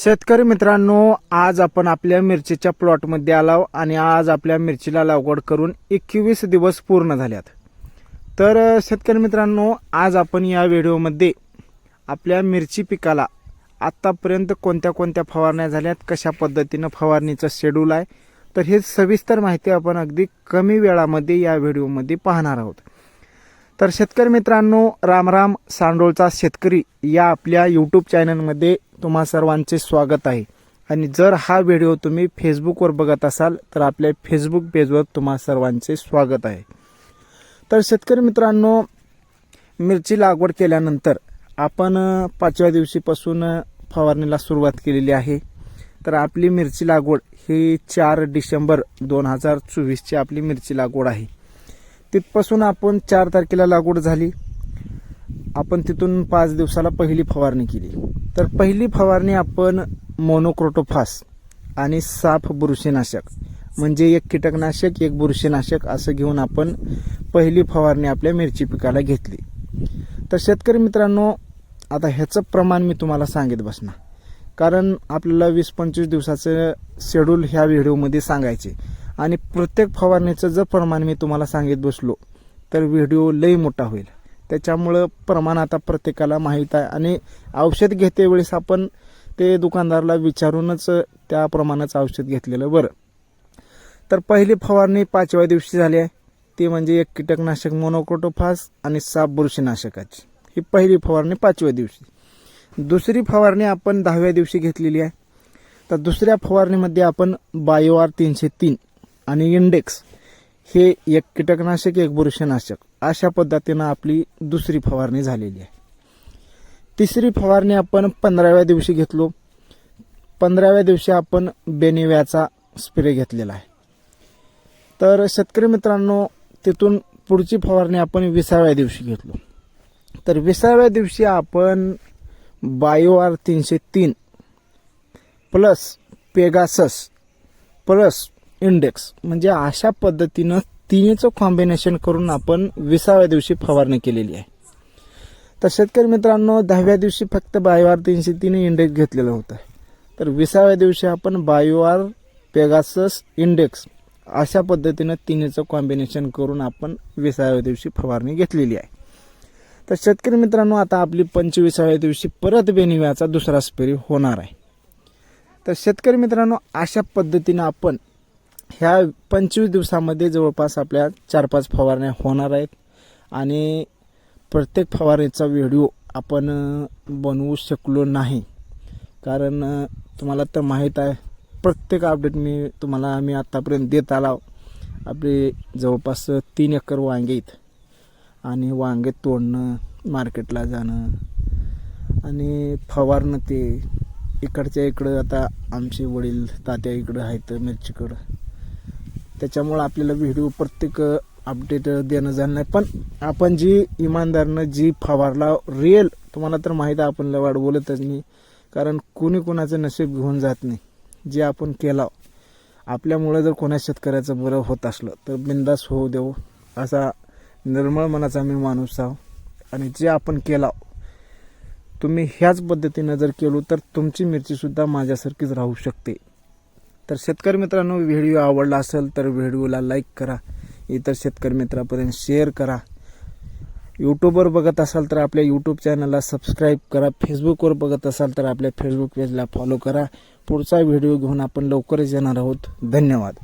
शेतकरी मित्रांनो आज आपण आपल्या मिरचीच्या प्लॉटमध्ये आलो आणि आज आपल्या मिरचीला लागवड करून एकवीस दिवस पूर्ण झाल्यात. तर शेतकरी मित्रांनो आज आपण या व्हिडिओमध्ये आपल्या मिरची पिकाला आत्तापर्यंत कोणत्या कोणत्या फवारण्या झाल्यात कशा पद्धतीनं फवारणीचं शेड्यूल आहे तर हे सविस्तर माहिती आपण अगदी कमी वेळामध्ये या व्हिडिओमध्ये पाहणार आहोत. तर शेतकरी मित्रांनो रामराम सांडोळचा शेतकरी या आपल्या यूट्यूब चॅनलमध्ये तुम्हा सर्वांचे स्वागत आहे. आणि जर हा व्हिडिओ तुम्ही फेसबुकवर बघत असाल तर आपल्या फेसबुक पेजवर तुम्हा सर्वांचे स्वागत आहे. तर शेतकरी मित्रांनो मिरची लागवड केल्यानंतर आपण पाचव्या दिवशीपासून फवारणीला सुरुवात केलेली आहे. तर आपली मिरची लागवड ही चार डिसेंबर दोन हजार चोवीसची आपली मिरची लागवड आहे. तिथपासून आपण चार तारखेला लागवड झाली. आपण तिथून पाच दिवसाला पहिली फवारणी केली. तर पहिली फवारणी आपण मोनोक्रोटोफास आणि साफ बुरशीनाशक म्हणजे एक कीटकनाशक एक बुरशीनाशक असं घेऊन आपण पहिली फवारणी आपल्या मिरची पिकाला घेतली. तर शेतकरी मित्रांनो आता ह्याचं प्रमाण मी तुम्हाला सांगित बसणार. कारण आपल्याला वीस पंचवीस दिवसाचं शेड्यूल ह्या व्हिडिओमध्ये सांगायचे. आणि प्रत्येक फवारणीचं जर प्रमाण मी तुम्हाला सांगित बसलो तर व्हिडिओ लई मोठा होईल. त्याच्यामुळं प्रमाण आता प्रत्येकाला माहीत आहे. आणि औषध घेते वेळेस आपण ते दुकानदाराला विचारूनच त्या प्रमाणाचं औषध घेतलेलं बरं. तर पहिली फवारणी पाचव्या दिवशी झाली आहे. ती म्हणजे एक कीटकनाशक मोनोक्रोटोफास आणि साप बुरशीनाशकाची. ही पहिली फवारणी पाचव्या दिवशी. दुसरी फवारणी आपण दहाव्या दिवशी घेतलेली आहे. तर दुसऱ्या फवारणीमध्ये आपण बायोआर तीनशे तीन. आणि इंडेक्स हे एक कीटकनाशक एक बुरशीनाशक अशा पद्धतीनं आपली दुसरी फवारणी झालेली आहे. तिसरी फवारणी आपण पंधराव्या दिवशी घेतलो. पंधराव्या दिवशी आपण बेनिव्याचा स्प्रे घेतलेला आहे. तर शेतकरी मित्रांनो तिथून पुढची फवारणी आपण विसाव्या दिवशी घेतलो. तर विसाव्या दिवशी आपण बायोआर तीनशे तीन प्लस पेगासस प्लस इंडेक्स. म्हणजे अशा पद्धतीनं तिन्हीचं कॉम्बिनेशन करून आपण विसाव्या दिवशी फवारणी केलेली आहे. तर शेतकरी मित्रांनो दहाव्या दिवशी फक्त बायोआर तीनशे तीन इंडेक्स घेतलेलं होतं. तर विसाव्या दिवशी आपण बायोआर पेगासस इंडेक्स अशा पद्धतीनं तिन्हीचं कॉम्बिनेशन करून आपण विसाव्या दिवशी फवारणी घेतलेली आहे. तर शेतकरी मित्रांनो आता आपली पंचवीसाव्या दिवशी परत बेनिव्याचा दुसरा स्प्रे होणार आहे. तर शेतकरी मित्रांनो अशा पद्धतीनं आपण ह्या पंचवीस दिवसामध्ये जवळपास आपल्या चार पाच फवारण्या होणार आहेत. आणि प्रत्येक फवारणीचा व्हिडिओ आपण बनवू शकलो नाही. कारण तुम्हाला तर माहीत आहे प्रत्येक अपडेट मी तुम्हाला आम्ही आत्तापर्यंत देत आला आपले जवळपास तीन एकर वांगे आहेत. आणि वांगे तोडणं मार्केटला जाणं आणि फवारणं ते. इकडच्या इकडं आता आमचे वडील तात्या इकडं आहेत मिरचीकडं. त्याच्यामुळं आपल्याला व्हिडिओ प्रत्येक अपडेट देणं जाणं नाही. पण आपण जी इमानदारनं जी फवारला रिअल तुम्हाला तर माहीत आहे आपण लय वाढ बोलतच नाही. कारण कोणी कोणाचं नशीब घेऊन जात नाही. जे आपण केला आपल्यामुळं जर कोणा शेतकऱ्याचं बरं होत असलं तर बिंदास होऊ देऊ असा निर्मळ मनाचा मी माणूस आहो. आणि जे आपण केला तुम्ही ह्याच पद्धतीनं जर केलो तर तुमची मिरचीसुद्धा माझ्यासारखीच राहू शकते. तर शेतकरी मित्रांनो व्हिडिओ आवडला असेल तर व्हिडिओला लाईक करा. इतर शेतकरी मित्रापर्यंत शेअर करा. यूट्यूबवर बघत असाल तर आपल्या यूट्यूब चॅनलला सबस्क्राईब करा. फेसबुकवर बघत असाल तर आपल्या फेसबुक पेजला फॉलो करा. पुढचा व्हिडिओ घेऊन आपण लवकरच येणार आहोत. धन्यवाद.